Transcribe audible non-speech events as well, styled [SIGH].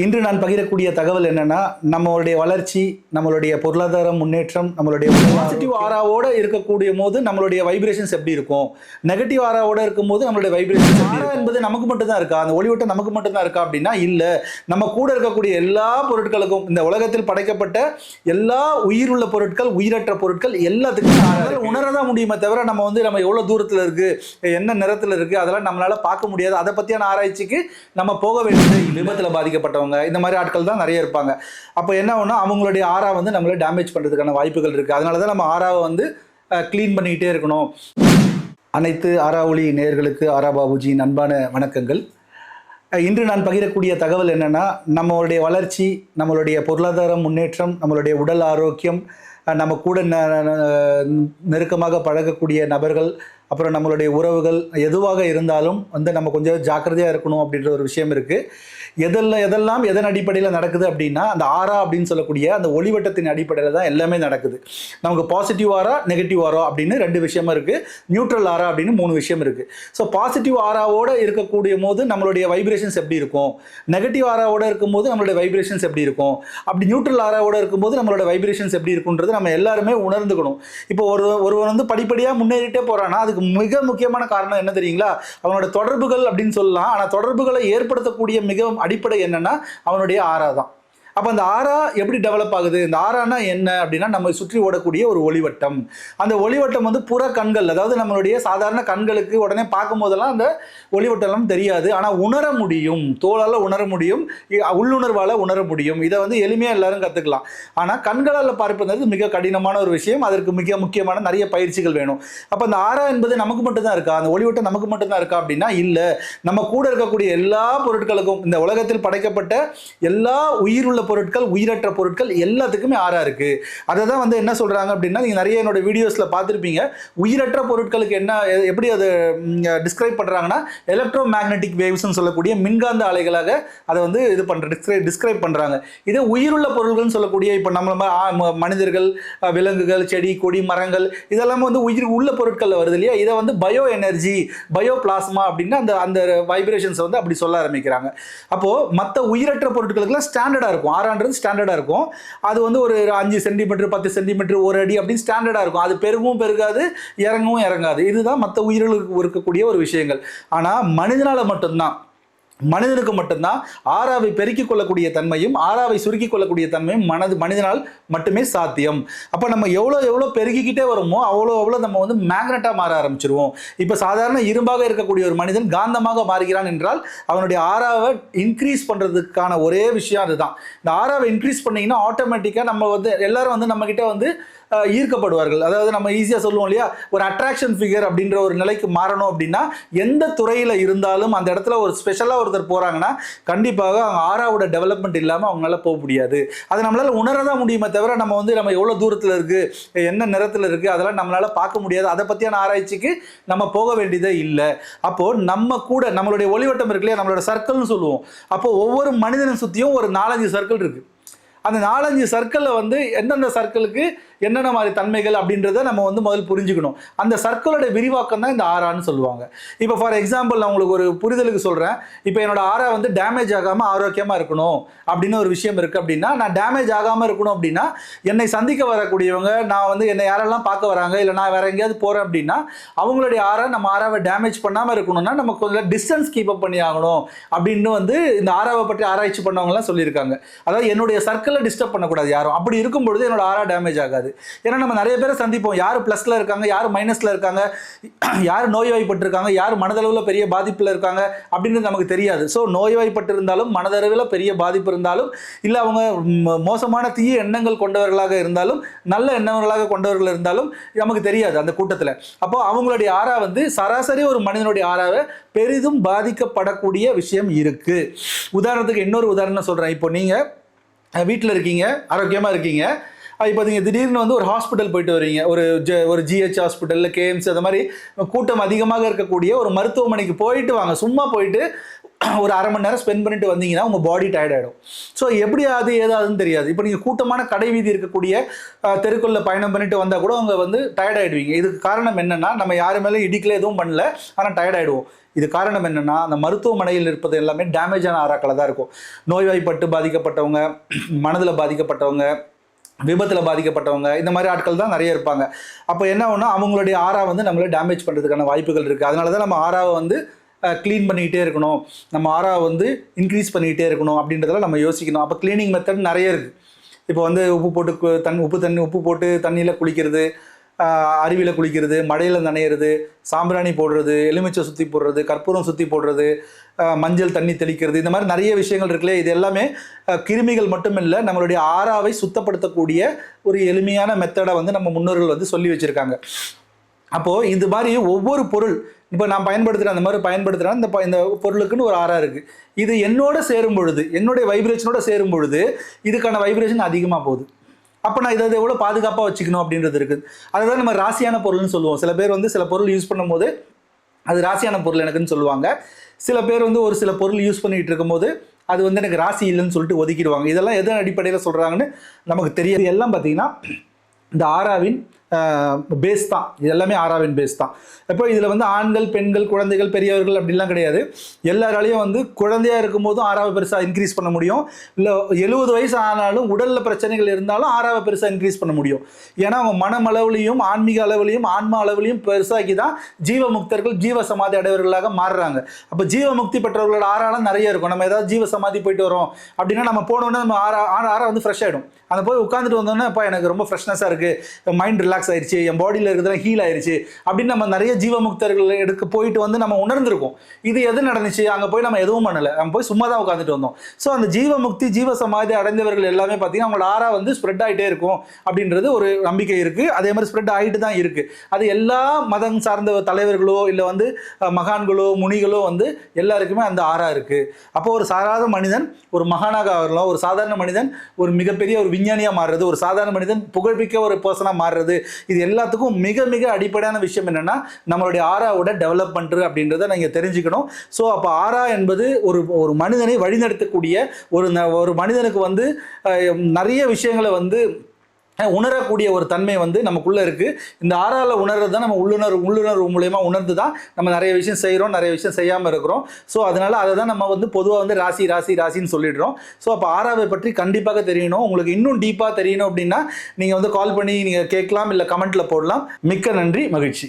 இன்று நான் பகிரக்கூடிய தகவல் என்னன்னா நம்மளுடைய வளர்ச்சி நம்மளுடைய பொருளாதார முன்னேற்றம் நம்மளுடைய பாசிட்டிவ் ஆராவோட இருக்கக்கூடிய போது நம்மளுடைய வைப்ரேஷன்ஸ் எப்படி இருக்கும்? நெகட்டிவ் ஆராவோட இருக்கும்போது நம்மளுடைய வைப்ரேஷன் ஆரா என்பது நமக்கு மட்டும் தான் இருக்கா? அந்த ஒளிவட்டம் நமக்கு மட்டும் தான் இருக்கா அப்படின்னா இல்ல. நம்ம கூட இருக்கக்கூடிய எல்லா பொருட்களுக்கும் இந்த உலகத்தில் படைக்கப்பட்ட எல்லா உயிருள்ள பொருட்கள் உயிரற்ற பொருட்கள் எல்லாத்துக்கும் ஆரா உணரதான் முடியுமே தவிர நம்ம வந்து நம்ம எவ்வளவு தூரத்துல இருக்கு என்ன நிறத்துல இருக்கு அதெல்லாம் நம்மளால பார்க்க முடியாது. அதை பத்தியான ஆராய்ச்சிக்கு நம்ம போக வேண்டியது விபத்துல இருக்கிறவங்க இந்த மாதிரி ஆட்கள் தான் நிறைய இருப்பாங்க. அப்போ என்ன ஒன்று அவங்களுடைய ஆறா வந்து நம்மளை டேமேஜ் பண்ணுறதுக்கான வாய்ப்புகள் இருக்குது அதனால தான் நம்ம ஆறாவை வந்து க்ளீன் பண்ணிக்கிட்டே இருக்கணும். அனைத்து ஆறாவொளி நேயர்களுக்கு ஆரா பாபுஜியின் அன்பான வணக்கங்கள். இன்று நான் பகிரக்கூடிய தகவல் என்னென்னா நம்மளுடைய வளர்ச்சி நம்மளுடைய பொருளாதார முன்னேற்றம் நம்மளுடைய உடல் ஆரோக்கியம் நம்ம கூட நெருக்கமாக பழகக்கூடிய நபர்கள் அப்புறம் நம்மளுடைய உறவுகள் எதுவாக இருந்தாலும் வந்து நம்ம கொஞ்சம் ஜாக்கிரதையாக இருக்கணும் அப்படின்ற ஒரு விஷயம் இருக்குது எதெல்லாம் எதெல்லாம் எதன் அடிப்படையில் நடக்குது அப்படின்னா அந்த ஆரா அப்படின்னு சொல்லக்கூடிய அந்த ஒளிவட்டத்தின் அடிப்படையில் தான் எல்லாமே நடக்குது. நமக்கு பாசிட்டிவ் ஆரா நெகட்டிவ் ஆரா அப்படின்னு ரெண்டு விஷயமா இருக்குது நியூட்ரல் ஆரா அப்படின்னு மூணு விஷயம் இருக்குது ஸோ பாசிட்டிவ் ஆராவோடு இருக்கக்கூடிய போது நம்மளுடைய வைப்ரேஷன்ஸ் எப்படி இருக்கும்? நெகட்டிவ் ஆராவோட இருக்கும்போது நம்மளுடைய வைப்ரேஷன்ஸ் எப்படி இருக்கும்? அப்படி நியூட்ரல் ஆராவோட இருக்கும்போது நம்மளோட வைப்ரேஷன்ஸ் எப்படி இருக்குன்றது நம்ம எல்லாருமே உணர்ந்துக்கணும். இப்போ ஒரு ஒருவன் வந்து படிப்படியாக முன்னேறிட்டே போகிறான்னா அதுக்கு மிக முக்கியமான காரணம் என்ன தெரியுங்களா? அவனோட தொடர்புகள் அப்படின்னு சொல்லலாம். ஆனால் தொடர்புகளை ஏற்படுத்தக்கூடிய மிகவும் அடிப்படை என்னன்னா அவனுடைய ஆரா தான் அப்போ அந்த ஆரா எப்படி டெவலப் ஆகுது? இந்த ஆரானா என்ன? அப்படின்னா நம்ம சுற்றி ஓடக்கூடிய ஒரு ஒளிவட்டம். அந்த ஒளிவட்டம் வந்து புற கண்கள் அதாவது நம்மளுடைய சாதாரண கண்களுக்கு உடனே பார்க்கும் போதெல்லாம் அந்த ஒளிவட்டம் தெரியாது. ஆனால் உணர முடியும். தோளால் உணர முடியும். இ- உள்ளுணர்வால் உணர முடியும். இதை வந்து எளிமையாக எல்லாரும் கற்றுக்கலாம் ஆனால் கண்களால் பார்ப்பது மிக கடினமான ஒரு விஷயம். அதற்கு மிக முக்கியமான நிறைய பயிற்சிகள் வேணும். அப்போ அந்த ஆரா என்பது நமக்கு மட்டும்தான் இருக்கா? அந்த ஒளிவட்டம் நமக்கு மட்டும்தான் இருக்கா அப்படின்னா இல்லை. நம்ம கூட இருக்கக்கூடிய எல்லா பொருட்களுக்கும் இந்த உலகத்தில் படைக்கப்பட்ட எல்லா உயிருள்ள பொருட்கள் உயிரற்ற பொருட்கள் எல்லாத்துக்குமே ஆறாக இருக்குது அதை தான் வந்து என்ன சொல்கிறாங்க அப்படின்னா நீங்கள் நிறைய என்னோட வீடியோஸில் பார்த்துருப்பீங்க. உயிரற்ற பொருட்களுக்கு என்ன எப்படி அதை டிஸ்கிரைப் பண்ணுறாங்கன்னா எலக்ட்ரோ மேக்னெட்டிக் வேவ்ஸ்னு சொல்லக்கூடிய மின்காந்த அலைகளாக அதை வந்து இது பண்ணுற டிஸ்கிரை டிஸ்கிரைப் பண்ணுறாங்க இதே உயிருள்ள பொருட்கள்னு சொல்லக்கூடிய இப்போ நம்ம மனிதர்கள் விலங்குகள் செடி கொடி மரங்கள் இதெல்லாமே வந்து உயிர் உள்ள பொருட்களில் வருது இல்லையா? இதை வந்து பயோ எனர்ஜி பயோ பிளாஸ்மா அப்படின்னு அந்த அந்த வைப்ரேஷன்ஸை வந்து அப்படி சொல்ல ஆரம்பிக்கிறாங்க. அப்போது மற்ற உயிரற்ற பொருட்களுக்குலாம் ஸ்டாண்டர்டாக இருக்கும். ஆறான்றது ஸ்டாண்டர்டாக இருக்கும். அது வந்து ஒரு அஞ்சு சென்டிமீட்டர் பத்து சென்டிமீட்டர் ஒரு அடி அப்படின்னு ஸ்டாண்டர்டாக இருக்கும். அது பெருகவும் பெருகாது இறங்கவும் இறங்காது. இதுதான் மற்ற உயிர்களுக்கு இருக்கக்கூடிய ஒரு விஷயங்கள். ஆனால் மனிதனால் மட்டும்தான் மனிதனுக்கு மட்டும்தான் ஆறாவை பெருக்கிக் கொள்ளக்கூடிய தன்மையும் ஆறாவை சுருக்கிக் கொள்ளக்கூடிய தன்மையும் மனது மனிதனால் மட்டுமே சாத்தியம். அப்போ நம்ம எவ்வளோ எவ்வளோ பெருகிக்கிட்டே வருமோ அவ்வளோ அவ்வளோ நம்ம வந்து மேக்னட்டாக மாற ஆரம்பிச்சிருவோம். இப்போ சாதாரண இரும்பாக இருக்கக்கூடிய ஒரு மனிதன் காந்தமாக மாறுகிறான் என்றால் அவனுடைய ஆறாவை இன்க்ரீஸ் பண்ணுறதுக்கான ஒரே விஷயம் அதுதான். இந்த ஆறாவை இன்க்ரீஸ் பண்ணிங்கன்னா ஆட்டோமேட்டிக்காக நம்ம வந்து எல்லாரும் வந்து நம்மக்கிட்ட வந்து ஈர்க்கப்படுவார்கள். அதாவது நம்ம ஈஸியாக சொல்லுவோம் இல்லையா? ஒரு அட்ராக்ஷன் ஃபிகர் அப்படின்ற ஒரு நிலைக்கு மாறணும் அப்படின்னா எந்த துறையில் இருந்தாலும் அந்த இடத்துல ஒரு ஸ்பெஷலாக ஒருத்தர் போகிறாங்கன்னா கண்டிப்பாக அவங்க ஆறாவோட டெவலப்மெண்ட் இல்லாமல் அவங்களால போக முடியாது. அதை நம்மளால உணரதான் முடியுமே தவிர நம்ம வந்து நம்ம எவ்வளோ தூரத்தில் இருக்குது என்ன நிறத்தில் இருக்குது அதெல்லாம் நம்மளால் பார்க்க முடியாது. அதை பற்றியான ஆராய்ச்சிக்கு நம்ம போக வேண்டியதே இல்லை. அப்போது நம்ம கூட நம்மளுடைய ஒளிவட்டம் இருக்கு இல்லையா? நம்மளோட சர்க்கிள்னு சொல்லுவோம். அப்போ ஒவ்வொரு மனிதனை சுற்றியும் ஒரு நாலஞ்சு சர்க்கிள் இருக்குது அந்த நாலஞ்சு சர்க்கிளில் வந்து எந்தெந்த சர்க்கிளுக்கு என்னென்ன மாதிரி தன்மைகள் அப்படின்றத நம்ம வந்து முதல் புரிஞ்சுக்கணும். அந்த சர்க்கிளோட விரிவாக்கம் தான் இந்த ஆறான்னு சொல்லுவாங்க. இப்போ ஃபார் எக்ஸாம்பிள் நான் உங்களுக்கு ஒரு புரிதலுக்கு சொல்கிறேன் இப்போ என்னோட ஆறா வந்து டேமேஜ் ஆகாமல் ஆரோக்கியமாக இருக்கணும் அப்படின்னு ஒரு விஷயம் இருக்குது அப்படின்னா நான் டேமேஜ் ஆகாமல் இருக்கணும் அப்படின்னா என்னை சந்திக்க வரக்கூடியவங்க நான் வந்து என்னை யாரெல்லாம் பார்க்க வராங்க இல்லை நான் வேறு எங்கேயாவது போகிறேன் அப்படின்னா அவங்களுடைய ஆறா நம்ம ஆறாவை டேமேஜ் பண்ணாமல் இருக்கணும்னா நம்ம கொஞ்சம் டிஸ்டன்ஸ் கீப் அப் பண்ணி ஆகணும் அப்படின்னு வந்து இந்த ஆறாவை பற்றி ஆராய்ச்சி பண்ணவங்கலாம் சொல்லியிருக்காங்க. அதாவது என்னுடைய சர்க்கிள் டிஸ்டர்ப் பண்ணக்கூடாது யாரும். அப்படி இருக்கும் பொழுது என்னோட ஆறா டேமேஜ் ஆகாது. ஏன்னா நம்ம நிறைய பேரை சந்திப்போம். யார் ப்ளஸில் இருக்காங்க யார் மைனஸில் இருக்காங்க [CLEARS THROAT] யார் நோய்வாய்ப்பட்டிருக்காங்க யார் மனதளவில் பெரிய பாதிப்பில் இருக்காங்க அப்படின்றது நமக்கு தெரியாது. ஸோ நோய்வாய்ப்பட்டிருந்தாலும் மனதளவில் பெரிய பாதிப்பு இருந்தாலும் இல்லை அவங்க மோசமான தீய எண்ணங்கள் கொண்டவர்களாக இருந்தாலும் நல்ல எண்ணங்களாக கொண்டவர்கள் இருந்தாலும் நமக்கு தெரியாது அந்த கூட்டத்தில். அப்போ அவங்களுடைய ஆறா வந்து சராசரி ஒரு மனிதனுடைய ஆறாவை பெரிதும் பாதிக்கப்படக்கூடிய விஷயம் இருக்குது உதாரணத்துக்கு இன்னொரு உதாரணம் சொல்கிறேன் இப்போ நீங்கள் வீட்டில் இருக்கீங்க ஆரோக்கியமாக இருக்கீங்க. இப்போ நீங்கள் திடீர்னு வந்து ஒரு ஹாஸ்பிட்டல் போயிட்டு வரீங்க. ஒரு ஜ ஒரு ஜிஹெச் ஹாஸ்பிட்டலில் கேஎம்ஸ் அந்த மாதிரி கூட்டம் அதிகமாக இருக்கக்கூடிய ஒரு மருத்துவமனைக்கு போயிட்டு வாங்க. சும்மா போயிட்டு ஒரு அரை மணி நேரம் ஸ்பெண்ட் பண்ணிட்டு வந்தீங்கன்னா உங்கள் பாடி டயர்ட் ஆகிடும் ஸோ எப்படி அது ஏதாதுன்னு தெரியாது. இப்போ நீங்கள் கூட்டமான கடை வீதி இருக்கக்கூடிய தெருக்குள்ளே தெருக்குள்ள பயணம் பண்ணிட்டு வந்தால் கூட அவங்க வந்து டயர்ட் ஆகிடுவீங்க இதுக்கு காரணம் என்னென்னா நம்ம யாரு மேலே இடிக்கல எதுவும் பண்ணல ஆனால் டயர்ட் ஆகிடுவோம் இது காரணம் என்னென்னா அந்த மருத்துவமனையில் இருப்பது எல்லாமே டேமேஜான ஆறாக்களை தான் இருக்கும். நோய்வாய்ப்பட்டு பாதிக்கப்பட்டவங்க மனதில் பாதிக்கப்பட்டவங்க விபத்தில் பாதிக்கப்பட்டவங்க இந்த மாதிரி ஆட்கள் தான் நிறைய இருப்பாங்க. அப்போ என்ன ஆகும்னா அவங்களுடைய ஆறா வந்து நம்மளை டேமேஜ் பண்ணுறதுக்கான வாய்ப்புகள் இருக்குது அதனால தான் நம்ம ஆறாவை வந்து க்ளீன் பண்ணிக்கிட்டே இருக்கணும். நம்ம ஆறாவை வந்து இன்க்ரீஸ் பண்ணிக்கிட்டே இருக்கணும் அப்படின்றதெல்லாம் நம்ம யோசிக்கணும். அப்போ க்ளீனிங் மெத்தட் நிறைய இருக்குது இப்போ வந்து உப்பு போட்டு தண் தண்ணி உப்பு தண்ணி உப்பு போட்டு தண்ணியில் குளிக்கிறது அருவியில் குளிக்கிறது மழையில் நனையிறது சாம்பிராணி போடுறது எலுமிச்சை சுற்றி போடுறது கற்பூரம் சுற்றி போடுறது மஞ்சள் தண்ணி தெளிக்கிறது இந்த மாதிரி நிறைய விஷயங்கள் இருக்குல்ல. இது எல்லாமே கிருமிகள் மட்டும் இல்லை நம்மளுடைய ஆறாவை சுத்தப்படுத்தக்கூடிய ஒரு எளிமையான மெத்தடை வந்து நம்ம முன்னோர்கள் வந்து சொல்லி வச்சுருக்காங்க. அப்போது இது மாதிரி ஒவ்வொரு பொருள் இப்போ நான் பயன்படுத்துகிறேன் அந்த மாதிரி பயன்படுத்துகிறேன் இந்த ப- இந்த பொருளுக்குன்னு ஒரு ஆறா இருக்குது இது என்னோட சேரும் பொழுது என்னுடைய வைப்ரேஷனோட சேரும் பொழுது இதுக்கான வைப்ரேஷன் அதிகமாக போகுது. அப்போ நான் இதை எவ்வளோ பாதுகாப்பாக வச்சுக்கணும் அப்படின்றது இருக்குது அதுதான் நம்ம ராசியான பொருள்னு சொல்லுவோம். சில பேர் வந்து சில பொருள் யூஸ் பண்ணும்போது அது ராசியான பொருள் எனக்குன்னு சொல்லுவாங்க. சில பேர் வந்து ஒரு சில பொருள் யூஸ் பண்ணிகிட்டு இருக்கும்போது அது வந்து எனக்கு ராசி இல்லைன்னு சொல்லிட்டு ஒதுக்கிடுவாங்க. இதெல்லாம் எதன் அடிப்படையில் சொல்கிறாங்கன்னு நமக்கு தெரியாது. எல்லாம் பார்த்தீங்கன்னா இந்த ஆறாவின் பேஸ் தான். இது எல்லாமே ஆறாவின் பேஸ் தான். இப்போ இதில் வந்து ஆண்கள் பெண்கள் குழந்தைகள் பெரியவர்கள் அப்படிலாம் கிடையாது. எல்லாராலையும் வந்து குழந்தையா இருக்கும்போதும் ஆறாவை பெருசாக இன்க்ரீஸ் பண்ண முடியும். இல்லை எழுபது வயசு ஆனாலும் உடலில் பிரச்சனைகள் இருந்தாலும் ஆறாவை பெருசாக இன்க்ரீஸ் பண்ண முடியும். ஏன்னா அவங்க மனம் அளவுலையும் ஆன்மீக அளவுலையும் ஆன்மா அளவுலையும் பெருசாக்கி தான் ஜீவமுக்தர்கள் ஜீவ சமாதி அடைவர்களாக மாறுறாங்க. அப்போ ஜீவமுக்தி பெற்றவர்களோட ஆறாலாம் நிறைய இருக்கும். நம்ம ஏதாவது ஜீவ சமாதி போயிட்டு வரோம் அப்படின்னா நம்ம போனோன்னே நம்ம ஆறா ஆறா ஆறா வந்து ஃப்ரெஷ் ஆகிடும் அந்த போய் உட்காந்துட்டு வந்தோன்னே இப்போ எனக்கு ரொம்ப ஃப்ரெஷ்னஸாக இருக்குது மைண்ட் ரிலாக்ஸ் ஆயிடுச்சு என் பாடியில் இருக்கிறதெல்லாம் ஹீல் ஆயிடுச்சு அப்படின்னு நம்ம நிறைய ஜீவமுக்தர்கள் எடுக்க போயிட்டு வந்து நம்ம உணர்ந்திருக்கோம். இது எது நடந்துச்சு? அங்கே போய் நம்ம எதுவும் பண்ணலை. நம்ம போய் சும்மா தான் உட்காந்துட்டு வந்தோம். ஸோ அந்த ஜீவமுக்தி ஜீவ சமாதி அடைந்தவர்கள் எல்லாமே பார்த்தீங்கன்னா அவங்களோட ஆறா வந்து ஸ்ப்ரெட் ஆகிட்டே இருக்கும் அப்படின்றது ஒரு நம்பிக்கை இருக்குது அதே மாதிரி ஸ்ப்ரெட் ஆகிட்டு தான் இருக்குது அது எல்லா மதம் சார்ந்த தலைவர்களோ இல்லை வந்து மகான்களோ முனிகளோ வந்து எல்லாருக்குமே அந்த ஆறா இருக்குது அப்போ ஒரு சாராத மனிதன் ஒரு மகானாக வரலாம் ஒரு சாதாரண மனிதன் ஒரு மிகப்பெரிய ஒரு விஞ்ஞானியாக மாறுறது ஒரு சாதாரண மனிதன் புகழ்மிக்க ஒரு பர்சனாக மாறுறது இது எல்லாத்துக்கும் மிக மிக அடிப்படையான விஷயம் என்னென்னா நம்மளுடைய ஆறாவோட டெவலப்மெண்ட் அப்படின்றத நீங்கள் தெரிஞ்சுக்கணும். ஸோ அப்போ ஆறா என்பது ஒரு ஒரு மனிதனை வழிநடத்தக்கூடிய ஒரு ந- ஒரு மனிதனுக்கு வந்து நிறைய விஷயங்களை வந்து உணரக்கூடிய ஒரு தன்மை வந்து நமக்குள்ளே இருக்குது இந்த ஆறாவில் உணர்றது தான் நம்ம உள்ளுணர்வு உள்ளுணர்வு மூலயமா உணர்ந்து தான் நம்ம நிறைய விஷயம் செய்கிறோம் நிறைய விஷயம் செய்யாமல் இருக்கிறோம். ஸோ அதனால் அதை தான் நம்ம வந்து பொதுவாக வந்து ராசி ராசி ராசின்னு சொல்லிடுறோம். ஸோ அப்போ ஆறாவை பற்றி கண்டிப்பாக தெரியணும். உங்களுக்கு இன்னும் டீப்பாக தெரியணும் அப்படின்னா நீங்கள் வந்து கால் பண்ணி நீங்கள் கேட்கலாம் இல்லை கமெண்ட்டில் போடலாம். மிக்க நன்றி மகிழ்ச்சி.